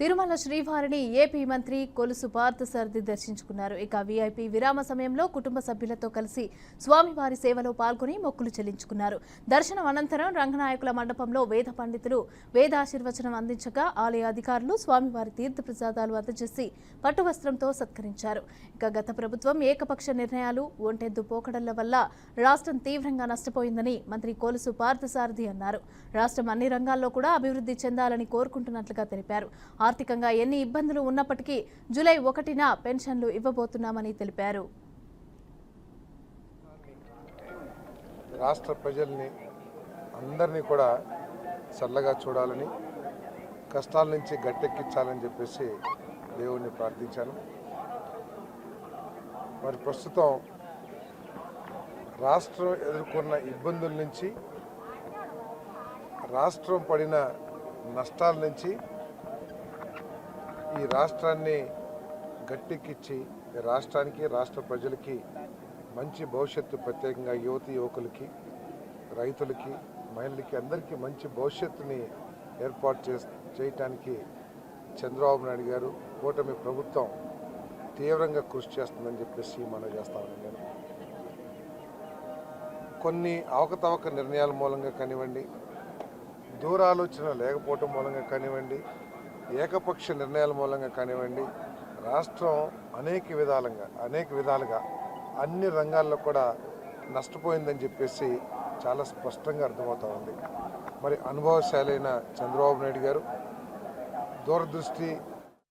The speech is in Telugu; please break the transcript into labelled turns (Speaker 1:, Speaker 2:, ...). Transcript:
Speaker 1: తిరుమల శ్రీవారిని ఏపీ మంత్రి కొలుసు పార్థసారథి దర్శించుకున్నారు. ఇక వీఐపీ విరామ సమయంలో కుటుంబ సభ్యులతో కలిసి స్వామివారి సేవలో పాల్గొని మొక్కులు చెల్లించుకున్నారు. దర్శనం అనంతరం రంగనాయకుల మండపంలో వేద పండితులు వేదాశీర్వచనం అందించగా ఆలయ అధికారులు స్వామివారి తీర్థ ప్రసాదాలు అందజేసి పట్టువస్త్రంతో సత్కరించారు. ఇక గత ప్రభుత్వం ఏకపక్ష నిర్ణయాలు ఒంటెద్దు పోకడల వల్ల రాష్ట్రం తీవ్రంగా నష్టపోయిందని మంత్రి కొలుసు పార్థసారథి అన్నారు. రాష్ట్రం అన్ని రంగాల్లో కూడా అభివృద్ధి చెందాలని కోరుకుంటున్నట్లుగా తెలిపారు. ఆర్థికంగా ఎన్ని ఇబ్బందులు ఉన్నప్పటికీ జూలై ఒకటిన పెన్షన్లు ఇవ్వబోతున్నామని తెలిపారు.
Speaker 2: రాష్ట్ర ప్రజల్ని అందరినీ కూడా చల్లగా చూడాలని కష్టాల నుంచి గట్టెక్కించాలని చెప్పేసి దేవుణ్ణి ప్రార్థించాను. మరి ప్రస్తుతం రాష్ట్రం ఎదుర్కొన్న ఇబ్బందుల నుంచి రాష్ట్రం పడిన నష్టాల నుంచి ఈ రాష్ట్రాన్ని గట్టెక్కిచ్చి రాష్ట్రానికి రాష్ట్ర ప్రజలకి మంచి భవిష్యత్తు ప్రత్యేకంగా యువతి యువకులకి రైతులకి మహిళలకి అందరికీ మంచి భవిష్యత్తుని ఏర్పాటు చే చేయటానికి చంద్రబాబు నాయుడు గారు కూటమి ప్రభుత్వం తీవ్రంగా కృషి చేస్తుందని చెప్పేసి మనం చేస్తామని నేను. కొన్ని అవకతవక నిర్ణయాల మూలంగా కానివ్వండి దూరాలోచన లేకపోవటం మూలంగా కానివ్వండి ఏకపక్ష నిర్ణయాల మూలంగా కానివ్వండి రాష్ట్రం అనేక విధాలుగా అనేక విధాలుగా అన్ని రంగాల్లో కూడా నష్టపోయిందని చెప్పేసి చాలా స్పష్టంగా అర్థమవుతా ఉంది. మరి అనుభవశాలైన చంద్రబాబు నాయుడు గారు దూరదృష్టి